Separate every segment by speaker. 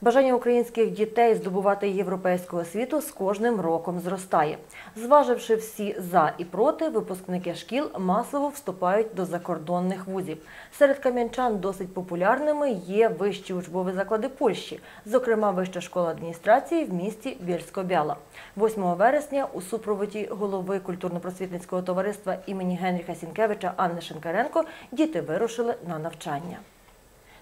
Speaker 1: Бажання українських дітей здобувати європейську освіту з кожним роком зростає. Зваживши всі за і проти, випускники шкіл масово вступають до закордонних вузів. Серед кам'янчан досить популярними є вищі учбові заклади Польщі, зокрема Вища школа адміністрації в місті Бєльсько-Бяла. 8 вересня у супроводі голови культурно-просвітницького товариства імені Генріха Сінкевича Анни Шинкаренко діти вирушили на навчання.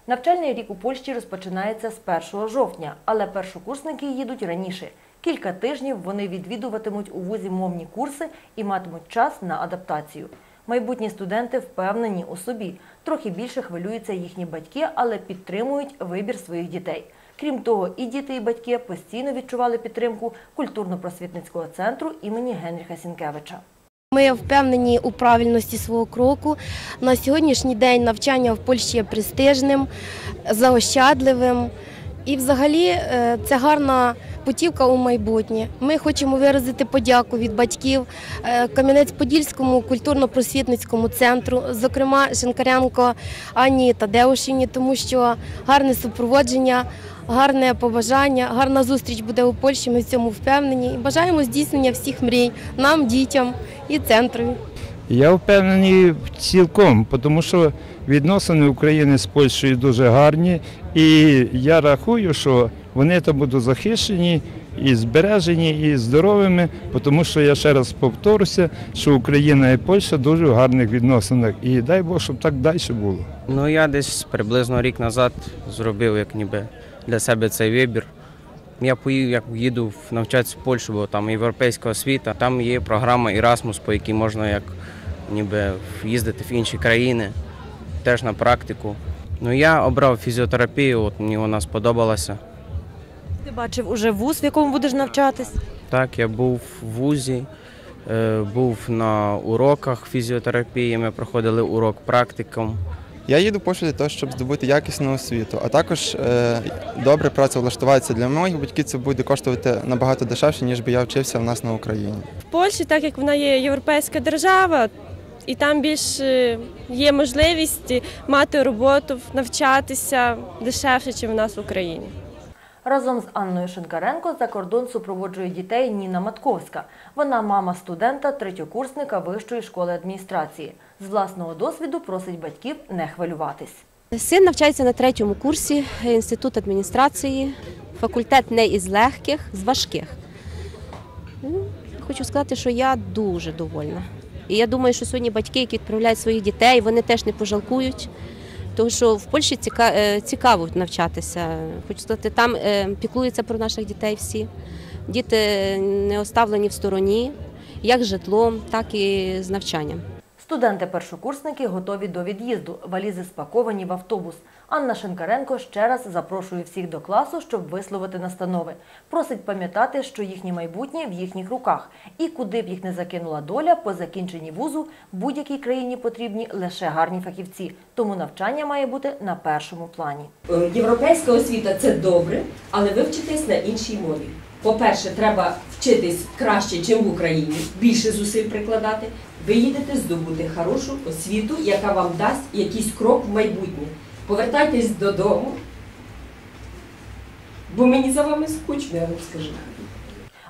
Speaker 1: Навчальний рік у Польщі розпочинається з 1 жовтня, але першокурсники їдуть раніше. Кілька тижнів вони відвідуватимуть у вузі мовні курси і матимуть час на адаптацію. Майбутні студенти впевнені у собі. Трохи більше хвилюються їхні батьки, але підтримують вибір своїх дітей. Крім того, і діти, і батьки постійно відчували підтримку культурно-просвітницького центру імені Генріха Сінкевича.
Speaker 2: Ми впевнені у правильності свого кроку. На сьогоднішній день навчання в Польщі є престижним, заощадливим. І взагалі е, це гарна путівка у майбутнє. Ми хочемо виразити подяку від батьків е, Кам'янець-Подільському культурно-просвітницькому центру, зокрема Шинкаренко Анні Тадеушині, тому що гарне супроводження, гарне побажання, гарна зустріч буде у Польщі. Ми в цьому впевнені. І бажаємо здійснення всіх мрій нам, дітям і центрові.
Speaker 3: Я впевнений цілком, тому що відносини України з Польщею дуже гарні, і я рахую, що вони там будуть захищені і збережені, і здоровими, тому що я ще раз повторюся, що Україна і Польща дуже в гарних відносинах. І дай Бог, щоб так далі було.
Speaker 4: Ну я десь приблизно рік назад зробив як ніби для себе цей вибір. Я поїду, як їду навчатися в Польщу, бо там європейська освіта, там є програма Erasmus, по якій можна як ніби їздити в інші країни, теж на практику. Ну я обрав фізіотерапію, от мені вона сподобалася.
Speaker 1: Ти бачив уже вуз, в якому будеш навчатись?
Speaker 4: Так, я був в вузі, е, був на уроках фізіотерапії, ми проходили урок практиком.
Speaker 5: Я їду в Польщу для того, щоб здобути якісну освіту, а також е, добре працевлаштуватися для моїх батьків. Це буде коштувати набагато дешевше, ніж би я вчився в нас на Україні.
Speaker 6: В Польщі, так як вона є європейська держава, і там більш є можливість мати роботу, навчатися дешевше, ніж у нас в Україні.
Speaker 1: Разом з Анною Шинкаренко за кордон супроводжує дітей Ніна Матковська. Вона мама студента, третьокурсника Вищої школи адміністрації. З власного досвіду просить батьків не хвилюватись.
Speaker 7: Син навчається на третьому курсі інститут адміністрації. Факультет не із легких, з важких. Ну, Хочу сказати, що я дуже довольна. І я думаю, що сьогодні батьки, які відправляють своїх дітей, вони теж не пожалкують. Тому що в Польщі ціка- е, цікаво навчатися. Хочу сказати, там е, піклуються про наших дітей всі. Діти не оставлені в стороні, як житлом, так і з навчанням.
Speaker 1: Студенти-першокурсники готові до від'їзду. Валізи спаковані в автобус. Анна Шинкаренко ще раз запрошує всіх до класу, щоб висловити настанови. Просить пам'ятати, що їхнє майбутнє в їхніх руках. І куди б їх не закинула доля, по закінченні вузу будь-якій країні потрібні лише гарні фахівці. Тому навчання має бути на першому плані.
Speaker 8: Е, Європейська освіта це добре, але ви вчитесь на іншій мові. По-перше, треба вчитись краще, ніж в Україні, більше зусиль прикладати. Ви їдете здобути хорошу освіту, яка вам дасть якийсь крок в майбутнє. Повертайтесь додому, бо мені за вами скучно, я вам скажу.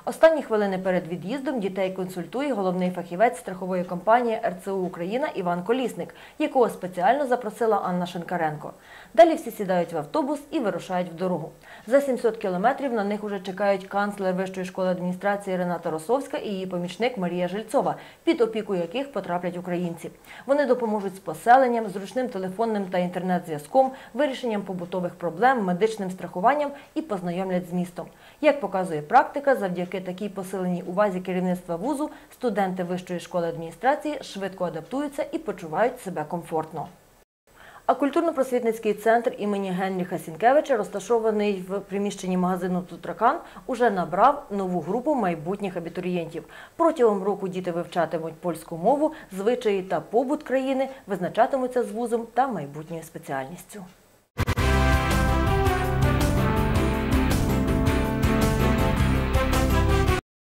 Speaker 1: Останні хвилини перед від'їздом дітей консультує головний фахівець страхової компанії РЦУ Україна Іван Колісник, якого спеціально запросила Анна Шинкаренко. Далі всі сідають в автобус і вирушають в дорогу. За 700 кілометрів на них уже чекають канцлер Вищої школи адміністрації Рената Росовська і її помічник Марія Жильцова, під опіку яких потраплять українці. Вони допоможуть з поселенням, зручним телефонним та інтернет-зв'язком, вирішенням побутових проблем, медичним страхуванням і познайомлять з містом. Як показує практика, завдяки такій посиленій увазі керівництва вузу студенти Вищої школи адміністрації швидко адаптуються і почувають себе комфортно. А культурно-просвітницький центр імені Генріха Сінкевича, розташований в приміщенні магазину Тутракан, уже набрав нову групу майбутніх абітурієнтів. Протягом року діти вивчатимуть польську мову, звичаї та побут країни, визначатимуться з вузом та майбутньою спеціальністю.